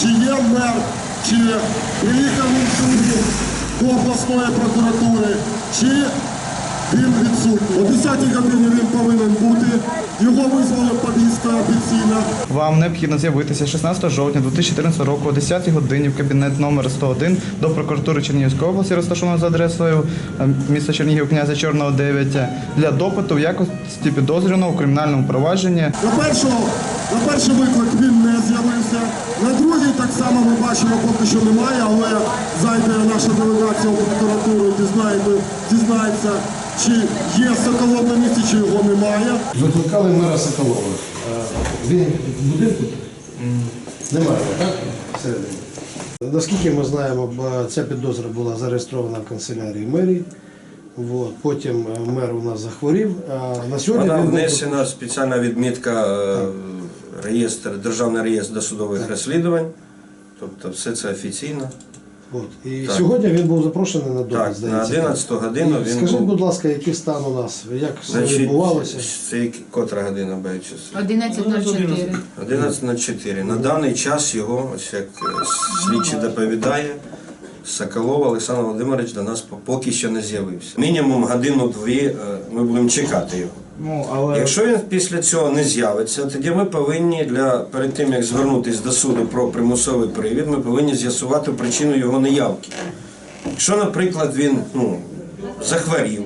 Чи є мер, чи приїхав він сюди до обласної прокуратури, чи він відсутній. О 10-й годині він повинен бути. Його Вам необхідно з'явитися 16 жовтня 2014 року о 10 годині в кабінет номер 101 до прокуратури Чернігівської області, розташованого за адресою е, міста Чернігів, князя Чорного 9, для допиту в якості підозрюваного у кримінальному провадженні. На першого, на перший виклик він не з'явився. На другий так само ми бачимо, поки що немає, але зайде наша делегація в прокуратуру, дізнаєте, дізнається, чи є Соколов на місці, чи його немає. Викликали мера Соколова. Е, Він в будинку? Немає, так? Всередині. Наскільки ми знаємо, ця підозра була зареєстрована в канцелярії мерії. От. Потім е, мер у нас захворів. А на сьогодні Вона внесена спеціальна відмітка е, реєстр, Державний реєстр досудових розслідувань. Тобто все це офіційно. От. І Так. сьогодні він був запрошений на допит, Так, на 11 годину І він Скажіть, був. будь ласка, який стан у нас? Як все Значить, відбувалося? це котра година боючись? 11.04. 11.04. На даний час його, ось як е, слідчий доповідає, Соколов Олександр Володимирович до нас поки що не з'явився. Мінімум годину-дві е, ми будемо чекати його. Ну, але Якщо він після цього не з'явиться, тоді ми повинні для перед тим як звернутися до суду про примусовий привід, ми повинні з'ясувати причину його неявки. Якщо, наприклад, він ну, захворів,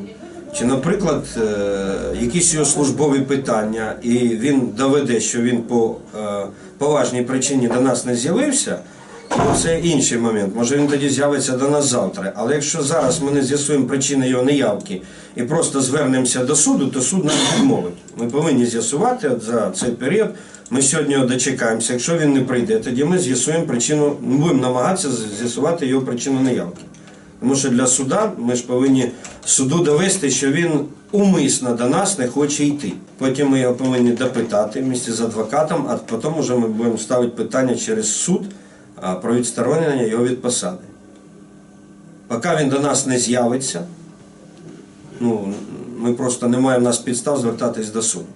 чи, наприклад, е, якісь його службові питання, і він доведе, що він по е, поважній причині до нас не з'явився, це інший момент. Може він тоді з'явиться до нас завтра. Але якщо зараз ми не з'ясуємо причини його неявки і просто звернемося до суду, то суд нам відмовить. Ми повинні з'ясувати за цей період. Ми сьогодні дочекаємося. Якщо він не прийде, тоді ми з'ясуємо причину, ми будемо намагатися з'ясувати його причину неявки. Тому що для суда ми ж повинні суду довести, що він умисно до нас не хоче йти. Потім ми його повинні допитати в місті з адвокатом, а потім вже ми будемо ставити питання через суд про відсторонення його від посади. Поки він до нас не з'явиться, ну, ми просто не маємо нас підстав звертатись до суду.